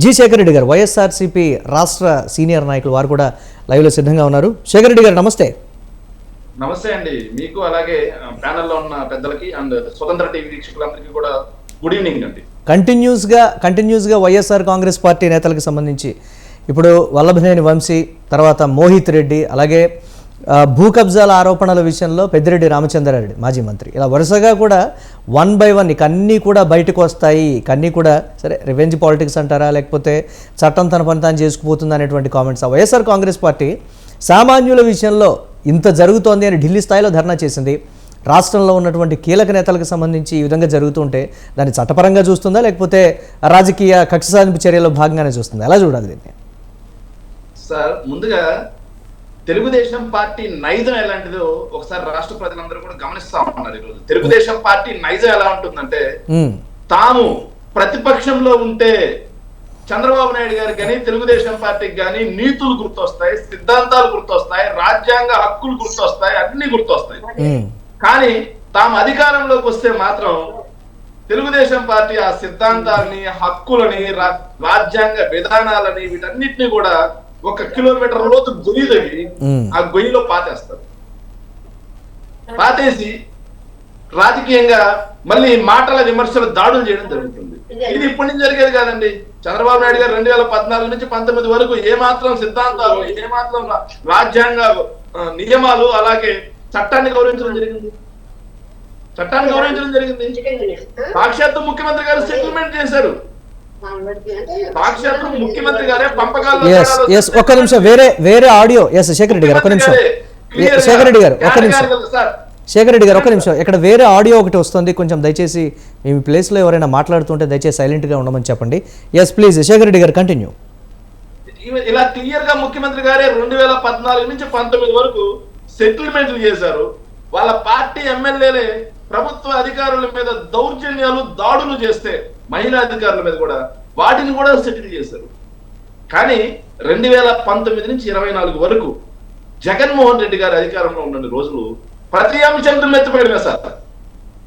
G Shekhar Reddy గారు వైఎస్ఆర్సీపీ రాష్ట్ర senior నాయకులు వారు కూడా లైవ్లో సిద్ధంగా ఉన్నారు. శేఖర్ రెడ్డి గారు నమస్తే. నమస్తే అండి. మీకు అలాగే ప్యానెల్లో ఉన్న పెద్దలకి అండ్ స్వతంత్ర టీవీ వీక్షకులందరికీ కూడా గుడ్ ఈవినింగ్ అండి. కంటిన్యూస్గా కంటిన్యూస్గా వైఎస్ఆర్ కాంగ్రెస్ పార్టీ నేతలకు సంబంధించి ఇప్పుడు వల్లభనేని వంశీ తర్వాత మోహిత్ రెడ్డి అలాగే భూ కబ్జాల ఆరోపణల విషయంలో పెద్దిరెడ్డి రామచంద్రారెడ్డి మాజీ మంత్రి. ఇలా వరుసగా కూడా వన్ బై వన్ ఇక అన్నీ కూడా బయటకు వస్తాయి. ఇక కూడా సరే రివెంజ్ పాలిటిక్స్ అంటారా లేకపోతే చట్టం తన పని తాను చేసుకుపోతుంది అనేటువంటి కామెంట్స్ వైఎస్ఆర్ కాంగ్రెస్ పార్టీ సామాన్యుల విషయంలో ఇంత జరుగుతోంది అని ఢిల్లీ స్థాయిలో ధర్నా చేసింది. రాష్ట్రంలో ఉన్నటువంటి కీలక నేతలకు సంబంధించి ఈ విధంగా జరుగుతుంటే దాన్ని చట్టపరంగా చూస్తుందా లేకపోతే రాజకీయ కక్ష సాధింపు చర్యలో భాగంగానే చూస్తుందా? ఎలా చూడాలి దీన్ని? సార్ ముందుగా తెలుగుదేశం పార్టీ నైజం ఎలాంటిదో ఒకసారి రాష్ట్ర ప్రజలందరూ కూడా గమనిస్తా ఉన్నారు ఈరోజు. తెలుగుదేశం పార్టీ నైజం ఎలా ఉంటుందంటే తాము ప్రతిపక్షంలో ఉంటే చంద్రబాబు నాయుడు గారికి కానీ తెలుగుదేశం పార్టీకి కానీ నీతులు గుర్తొస్తాయి సిద్ధాంతాలు గుర్తొస్తాయి రాజ్యాంగ హక్కులు గుర్తొస్తాయి అన్ని గుర్తొస్తాయి. కానీ తాము అధికారంలోకి వస్తే మాత్రం తెలుగుదేశం పార్టీ ఆ సిద్ధాంతాలని హక్కులని రా- రాజ్యాంగ విధానాలని వీటన్నిటిని కూడా ఒక కిలోమీటర్ లోతు గొయ్యి తవ్వి ఆ గొయ్యిలో పాతేస్తారు. పాతేసి రాజకీయంగా మళ్ళీ మాటల విమర్శలు దాడులు చేయడం జరుగుతుంది. ఇది ఇప్పటి నుంచి జరిగేది కాదండి. చంద్రబాబు నాయుడు గారు రెండు వేల పద్నాలుగు నుంచి పంతొమ్మిది వరకు ఏ మాత్రం సిద్ధాంతాలు ఏ మాత్రం రాజ్యాంగ నియమాలు అలాగే చట్టాన్ని గౌరవించడం జరిగింది. చట్టాన్ని గౌరవించడం జరిగింది. సాక్షాత్తు ముఖ్యమంత్రి గారు సెటిల్మెంట్ చేశారు. ఎస్ ఒక్క నిమిషం. వేరే వేరే ఆడియో. ఎస్ శేఖర్ రెడ్డి గారు ఒక్క నిమిషం. శేఖర్ రెడ్డి గారు ఒక్క నిమిషం. శేఖర్ రెడ్డి గారు ఒక్క నిమిషం. ఇక్కడ వేరే ఆడియో ఒకటి వస్తుంది. కొంచెం దయచేసి మీ ప్లేస్లో ఎవరైనా మాట్లాడుతుంటే దయచేసి సైలెంట్గా ఉండమని చెప్పండి. ఎస్ ప్లీజ్ శేఖర్ రెడ్డి గారు కంటిన్యూ ఇలా క్లియర్గా ముఖ్యమంత్రి గారే రెండు వేల పద్నాలుగు నుంచి పంతొమ్మిది వరకు సెటిల్మెంట్లు చేశారు. వాళ్ళ పార్టీ ఎమ్మెల్యేలే ప్రభుత్వ అధికారుల మీద దౌర్జన్యాలు దాడులు చేస్తే మహిళా అధికారుల మీద కూడా వాటిని కూడా సెటిల్ చేశారు. కానీ రెండు వేల పంతొమ్మిది నుంచి ఇరవై నాలుగు వరకు జగన్మోహన్ రెడ్డి గారి అధికారంలో ఉన్న రోజులు ప్రతి అంశం దుమ్మెత్తిపోయడమే సార్.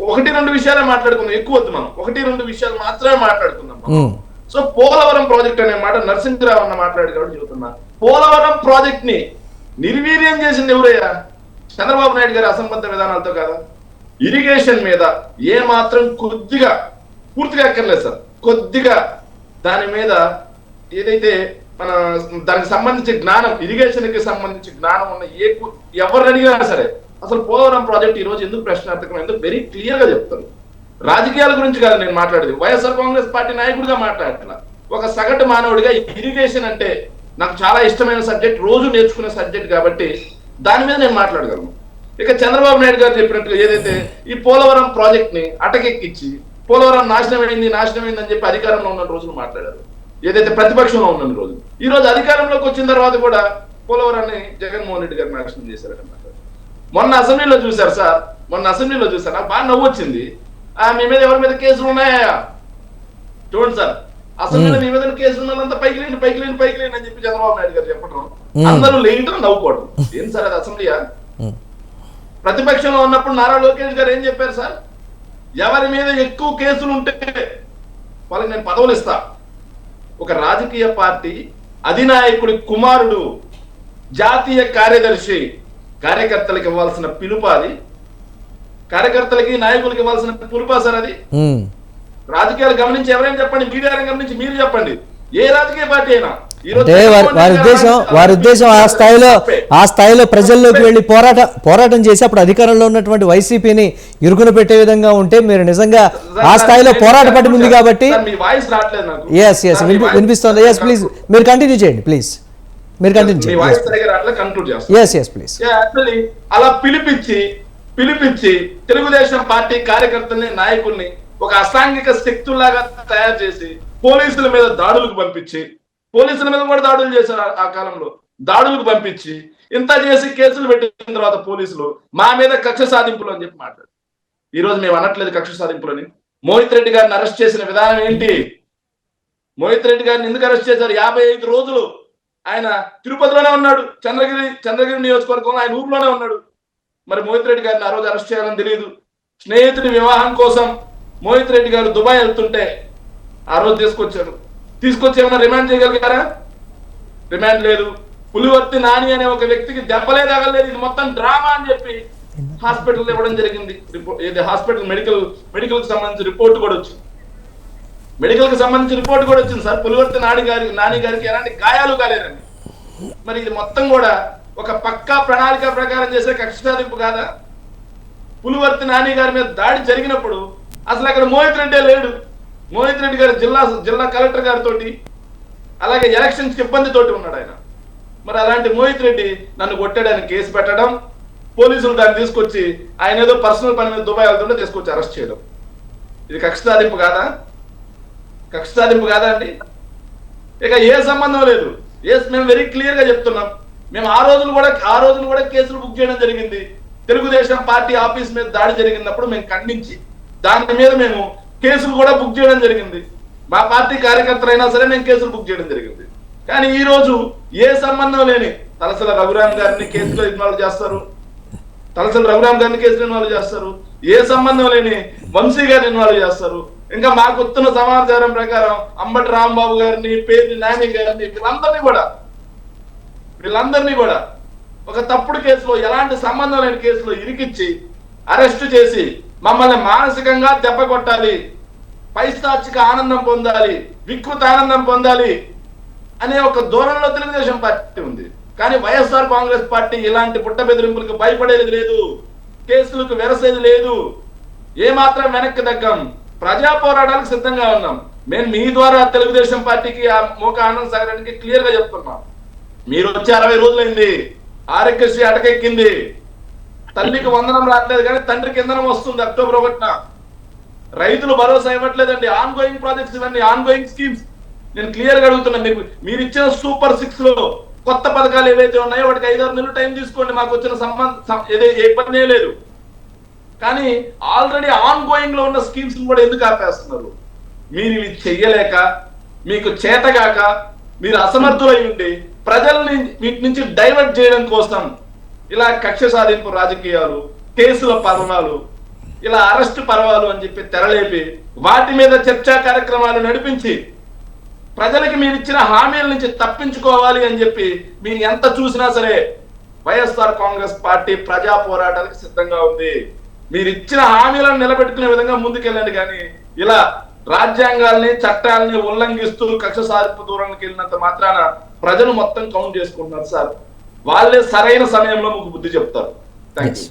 ఒకటి రెండు విషయాలే మాట్లాడుకుందాం ఎక్కువ వద్దు మనం. ఒకటి రెండు విషయాలు మాత్రమే మాట్లాడుకుందాం. ఉమ్, సో పోలవరం ప్రాజెక్ట్ అనే మాట నరసింహరావు అన్న మాట్లాడి కాబట్టి చెబుతున్నా. పోలవరం ప్రాజెక్ట్ని నిర్వీర్యం చేసింది ఎవరయ్యా? చంద్రబాబు నాయుడు గారి అసంబద్ధ విధానాలతో కాదా? ఇరిగేషన్ మీద ఏ మాత్రం కొద్దిగా పూర్తిగా అక్కర్లేదు సార్. కొద్దిగా దాని మీద ఏదైతే మన దానికి సంబంధించి జ్ఞానం ఇరిగేషన్కి సంబంధించి జ్ఞానం ఉన్న ఏ కు- ఎవరిని అడిగినా సరే అసలు పోలవరం ప్రాజెక్ట్ ఈ రోజు ఎందుకు ప్రశ్నార్థకం ఎందుకు వెరీ క్లియర్గా చెప్తాను. రాజకీయాల గురించి కాదు నేను మాట్లాడేది. వైఎస్ఆర్ కాంగ్రెస్ పార్టీ నాయకుడిగా మాట్లాడుతున్నా ఒక సగటు మానవుడిగా ఇరిగేషన్ అంటే నాకు చాలా ఇష్టమైన సబ్జెక్ట్ రోజు నేర్చుకునే సబ్జెక్ట్ కాబట్టి దాని మీద నేను మాట్లాడగలను. ఇక చంద్రబాబు నాయుడు గారు చెప్పినట్టు ఏదైతే ఈ పోలవరం ప్రాజెక్ట్ని అటకెక్కించి పోలవరం నాశనమైంది నాశనమైంది అని చెప్పి అధికారంలో ఉన్న రోజులు మాట్లాడారు. ఏదైతే ప్రతిపక్షంలో ఉన్న రోజు. ఈ రోజు అధికారంలోకి వచ్చిన తర్వాత కూడా పోలవరాన్ని జగన్మోహన్ రెడ్డి గారు నాశనం చేశారని మాట్లాడారు మొన్న అసెంబ్లీలో చూశారు సార్ మొన్న అసెంబ్లీలో చూశారు. నాకు బాగా నవ్వు వచ్చింది. ఆ మీ మీద ఎవరి మీద కేసులు ఉన్నాయా? చూడండి సార్. అసెంబ్లీలో మీ మీద కేసులు ఉన్న వాళ్ళంతా పైకి లేండి పైకి లేండి పైకి లేండి అని చెప్పి చంద్రబాబు నాయుడు గారు చెప్పడం. అందరూ లేయటం నవ్వుకోవడం. ఏం సార్ అది అసెంబ్లీయా? ప్రతిపక్షంలో ఉన్నప్పుడు నారా లోకేష్ గారు ఏం చెప్పారు సార్? ఎవరి మీద ఎక్కువ కేసులు ఉంటే వాళ్ళకి నేను పదవులు ఇస్తా ఒక రాజకీయ పార్టీ అధినాయకుడి కుమారుడు జాతీయ కార్యదర్శి కార్యకర్తలకు ఇవ్వాల్సిన పిలుపు అది. కార్యకర్తలకి నాయకులకి ఇవ్వాల్సిన పిలుపా సార్ అది. రాజకీయాలు గమనించి ఎవరైనా చెప్పండి మీడియా రంగం నుంచి మీరు చెప్పండి. ఏ రాజకీయ పార్టీ అయినా. అంటే వారి ఉద్దేశం వారి ఉద్దేశం ఆ స్థాయిలో ఆ స్థాయిలో ప్రజల్లోకి వెళ్ళి పోరాట పోరాటం చేసి అప్పుడు అధికారంలో ఉన్నటువంటి వైసీపీని ఇరుకున పెట్టే విధంగా ఉంటే మీరు నిజంగా ఆ స్థాయిలో పోరాట పట్టి ఉంది కాబట్టి ఎస్ ఎస్ వినిపిస్తుంది. ఎస్ ప్లీజ్ మీరు కంటిన్యూ చేయండి ప్లీజ్ మీరు కంటిన్యూ ఎస్ ఎస్ ప్లీజ్ అలా పిలిపించి పిలిపించి తెలుగుదేశం పార్టీ కార్యకర్తల్ని నాయకుల్ని ఒక అసాంఘిక శక్తుల్లాగా తయారు చేసి పోలీసుల మీద దాడులకు పంపించి పోలీసుల మీద కూడా దాడులు చేశారు ఆ- కాలంలో. దాడులకు పంపించి ఇంత చేసి కేసులు పెట్టిన తర్వాత పోలీసులు మా మీద కక్ష సాధింపులు అని చెప్పి మాట్లాడు ఈ రోజు మేము అనట్లేదు కక్ష సాధింపులని. మోహిత్ రెడ్డి గారిని అరెస్ట్ చేసిన విధానం ఏంటి? మోహిత్ రెడ్డి గారిని ఎందుకు అరెస్ట్ చేశారు? యాభై ఐదు రోజులు ఆయన తిరుపతిలోనే ఉన్నాడు. చంద్రగిరి చంద్రగిరి నియోజకవర్గంలో ఆయన ఊర్లోనే ఉన్నాడు. మరి మోహిత్ రెడ్డి గారిని ఆ రోజు అరెస్ట్ చేయాలని తెలియదు. స్నేహితుడి వివాహం కోసం మోహిత్ రెడ్డి గారు దుబాయ్ వెళ్తుంటే ఆ రోజు తీసుకొచ్చారు. తీసుకొచ్చి ఏమైనా రిమాండ్ చేయగలిగారా? రిమాండ్ లేదు. పులివర్తి నాని అనే ఒక వ్యక్తికి దెబ్బలే తగలేదు ఇది మొత్తం డ్రామా అని చెప్పి హాస్పిటల్ ఇవ్వడం జరిగింది. ఇది హాస్పిటల్ మెడికల్ మెడికల్కి సంబంధించి రిపోర్ట్ కూడా వచ్చింది. మెడికల్కి సంబంధించి రిపోర్ట్ కూడా వచ్చింది సార్. పులివర్తి నాని గారి నాని గారికి ఎలాంటి గాయాలు కాలేదండి. మరి ఇది మొత్తం కూడా ఒక పక్కా ప్రణాళిక ప్రకారం చేసే కక్ష సాధింపు కాదా? పులివర్తి నాని గారి మీద దాడి జరిగినప్పుడు అసలు అక్కడ మోహిత్ రెడ్డి లేడు. మోహిత్ రెడ్డి గారు జిల్లా జిల్లా కలెక్టర్ గారితో అలాగే ఎలక్షన్ సిబ్బంది తోటి ఉన్నాడు ఆయన. మరి అలాంటి మోహిత్ రెడ్డి నన్ను కొట్టాడని కేసు పెట్టడం పోలీసులు దాన్ని తీసుకొచ్చి ఆయన ఏదో పర్సనల్ పని మీద దుబాయ్ వెళ్తుంటే తీసుకొచ్చి అరెస్ట్ చేయడం. ఇది కక్ష సాధింపు కాదా? కక్ష సాధింపు కాదా అండి? ఇక ఏ సంబంధం లేదు. ఏ మేము వెరీ క్లియర్గా చెప్తున్నాం. మేము ఆ రోజులు కూడా ఆ రోజులు కూడా కేసులు బుక్ చేయడం జరిగింది. తెలుగుదేశం పార్టీ ఆఫీస్ మీద దాడి జరిగినప్పుడు మేము ఖండించి దాని మీద మేము కేసులు కూడా బుక్ చేయడం జరిగింది. మా పార్టీ కార్యకర్తలైనా సరే మేము కేసులు బుక్ చేయడం జరిగింది. కానీ ఈ రోజు ఏ సంబంధం లేని తలసల రఘురామ్ గారిని కేసులో ఇన్వాల్వ్ చేస్తారు? తలసల రఘురామ్ గారిని కేసులో ఇన్వాల్వ్ చేస్తారు? ఏ సంబంధం లేని వంశీ గారిని ఇన్వాల్వ్ చేస్తారు? ఇంకా మాకు వస్తున్న సమాచారం ప్రకారం అంబటి రాంబాబు గారిని పేరు నాని గారిని వీళ్ళందరినీ కూడా వీళ్ళందరినీ కూడా ఒక తప్పుడు కేసులో ఎలాంటి సంబంధం లేని కేసులో ఇరికిచ్చి అరెస్ట్ చేసి మమ్మల్ని మానసికంగా దెబ్బ కొట్టాలి. పైశాచిక ఆనందం పొందాలి వికృత ఆనందం పొందాలి అనే ఒక ధోరణిలో తెలుగుదేశం పార్టీ ఉంది. కానీ వైఎస్ఆర్ కాంగ్రెస్ పార్టీ ఇలాంటి పుట్ట బెదిరింపులకు భయపడేది లేదు కేసులకు వెరసేది లేదు. ఏమాత్రం వెనక్కి తగ్గం. ప్రజా పోరాటాలకు సిద్ధంగా ఉన్నాం. మేము మీ ద్వారా తెలుగుదేశం పార్టీకి ఆ మోక ఆనంద్ సాగరానికి క్లియర్గా చెప్తున్నాం. మీరు వచ్చి అరవై రోజులైంది ఆరోగ్యశ్రీ అటకెక్కింది. తల్లికి వందనం రావట్లేదు కానీ తండ్రికి ఇంధనం వస్తుంది అక్టోబర్ ఒకటిన. రైతులు భరోసా ఇవ్వట్లేదండి. ఆన్ గోయింగ్ ప్రాజెక్ట్స్ ఇవన్నీ ఆన్ గోయింగ్ స్కీమ్స్ నేను క్లియర్గా అడుగుతున్నా మీకు. మీరు ఇచ్చిన సూపర్ సిక్స్లో కొత్త పథకాలు ఏవైతే ఉన్నాయో వాటికి ఐదారు నెలలు టైం తీసుకోండి. మాకు వచ్చిన సంబంధం ఏదే ఏ ఇబ్బంది లేదు. కానీ ఆల్రెడీ ఆన్ గోయింగ్లో ఉన్న స్కీమ్స్ కూడా ఎందుకు ఆపేస్తున్నారు? మీరు ఇవి చెయ్యలేక మీకు చేతగాక మీరు అసమర్థులై ఉండి ప్రజల్ని వీటి నుంచి డైవర్ట్ చేయడం కోసం ఇలా కక్ష సాధింపు రాజకీయాలు కేసుల పర్వాలు ఇలా అరెస్ట్ పర్వాలు అని చెప్పి తెరలేపి వాటి మీద చర్చా కార్యక్రమాలు నడిపించి ప్రజలకి మీరు ఇచ్చిన హామీల నుంచి తప్పించుకోవాలి అని చెప్పి మీరు ఎంత చూసినా సరే వైఎస్ఆర్ కాంగ్రెస్ పార్టీ ప్రజా పోరాటానికి సిద్ధంగా ఉంది. మీరు ఇచ్చిన హామీలను నిలబెట్టుకునే విధంగా ముందుకెళ్ళండి కానీ ఇలా రాజ్యాంగాల్ని చట్టాలని ఉల్లంఘిస్తూ కక్ష సాధింపు దూరానికి వెళ్ళినంత మాత్రాన ప్రజలు మొత్తం కౌంట్ చేసుకుంటున్నారు సార్. వాళ్ళే సరైన సమయంలో మీకు బుద్ధి చెప్తారు. రైట్